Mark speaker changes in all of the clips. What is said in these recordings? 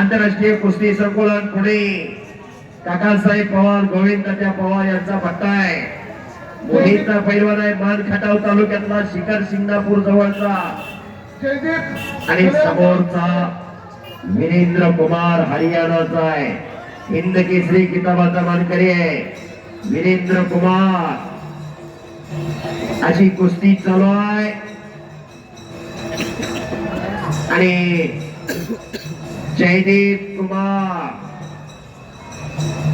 Speaker 1: आंतरराष्ट्रीय कुस्ती संकुलन पुणे. काकासाहेब पवार गोविंद तात्या पवार यांचा पट्टा आहे. मोहितचा पैलवान आहे मान खटाव तालुक्यातला शिखर शिंगणापूर जवळचा. आणि समोरचा विरेंद्र कुमार हरियाणाचा आहे. हिंद केसरी किताबाचा मानकरी आहे. विरेंद्र कुमार. अशी कुस्ती चालू आहे. आणि जयदीप कुमार।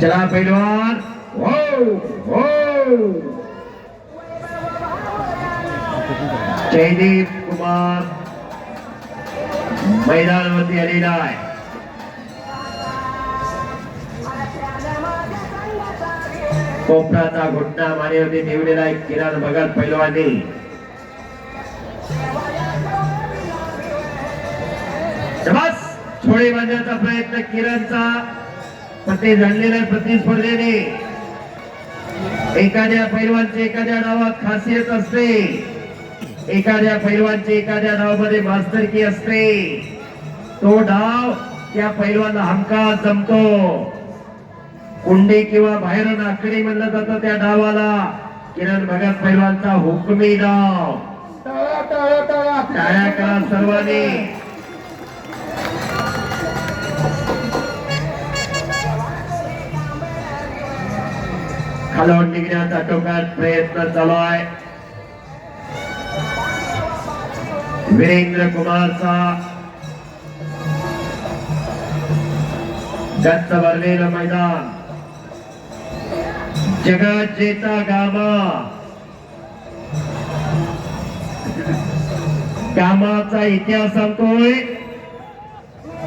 Speaker 1: चला पहलवान। हो हो। जयदीप कुमार मैदानावरती आलेला आहे. कोपराचा घुटणा मानेवरती ठेवलेला आहे. किरण भगत पैलवानी बस छोडे बांधण्याचा प्रयत्न किरणचा पण ते जाणलेल्या प्रतिस्पर्धेने एखाद्या पैलवानची एखाद्या डावात खासियत असते. एखाद्या पैलवानची एखाद्या डावामध्ये मास्तरकी असते. तो डाव त्या पैलवानला हमखास जमतो. कुंडी किंवा बाहेरून आकडी म्हणलं जातं त्या डावाला. किरण भगत पैलवानचा हुकमी डाव.
Speaker 2: टाळ्या
Speaker 1: करा सर्वांनी. खालवून निघण्याचा टोकात प्रयत्न चालू आहे. वीरेंद्र कुमारचा जास्त भरलेलं मैदान. जगात जेता गामा. कामाचा इतिहास सांगतोय.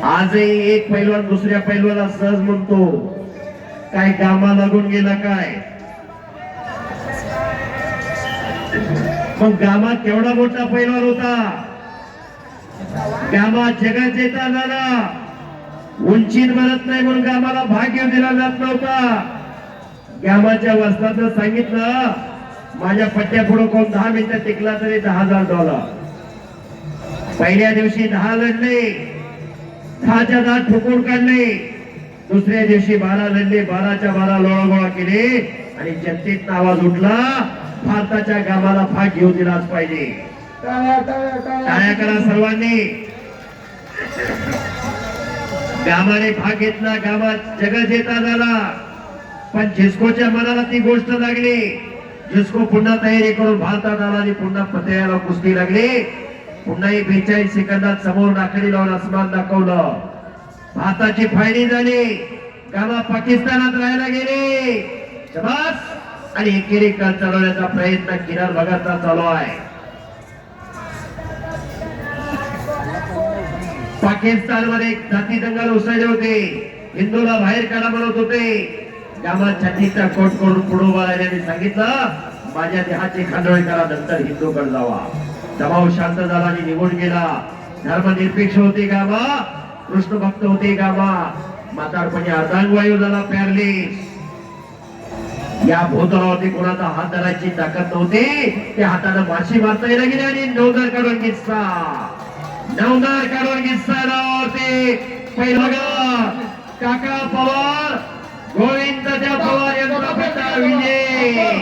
Speaker 1: आजही एक पैलवान दुसऱ्या पैलवाला सहज म्हणतो काय कामा लागून गेला काय? मग गामा केवढा मोठा पैलवान होता? गामा जगात येता झाला उंची म्हणत नाही म्हणून गामाला भाग्य दिला जात नव्हता. गामाच्या वस्त्राचं सांगितलं माझ्या पट्ट्या पुढे कोण दहा मिनिटं टिकला तरी दहा हजार डॉलर पहिल्या दिवशी दहा लढले दहाच्या दहा ठोकून काढले. दुसऱ्या दिवशी बारा लढले बाराच्या बारा लोळगोळा केले आणि जनतेत आवाज उठला भारताच्या गावाला भाग घेऊ दिलाच पाहिजे.
Speaker 2: टाळ्या
Speaker 1: करा सर्वांनी. गावाने भाग घेतला गावात जगत येता झाला. पण झिस्कोच्या मनाला ती गोष्ट लागली. झिस्को पुन्हा तयारी करून भारतात आला आणि पुन्हा पत्याला कुस्ती लागली. पुन्हा एक बेचाळीस सेकंदात समोर नाकडी लावून आसमान दाखवलं. भारताची फायनी झाली. गावा पाकिस्तानात राहायला गेले. आणि एकेरी काल चालवण्याचा प्रयत्न किरण भगतचा चालू आहे. पाकिस्तानमध्ये जाती दंगल उसळले होते. हिंदूला बाहेर काढा म्हणत होते. त्यामुळे छत्तीसचा कोट करून पुढे उभा सांगितलं माझ्या देहाची खांडोळी करा नंतर हिंदूकडे जावा. दबाव शांत झाला आणि निघून गेला. धर्मनिरपेक्ष होते गावा कृष्ण भक्त होते गावा म्हातारपणे अर्धांगवायू झाला प्यारली या भूतलावरती कोणाचा हात धरायची ताकद नव्हती. त्या हाताला माशी मारता येणं गेली आणि नवदार काढून किस्सा नवदार काढून किस्सा नावावरती. पहिला काका पवार गोविंद त्या पवार यांचा पट्टा विजय.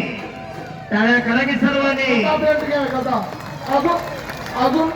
Speaker 1: टाळ्या करा की सर्वांनी.
Speaker 2: अजून अजून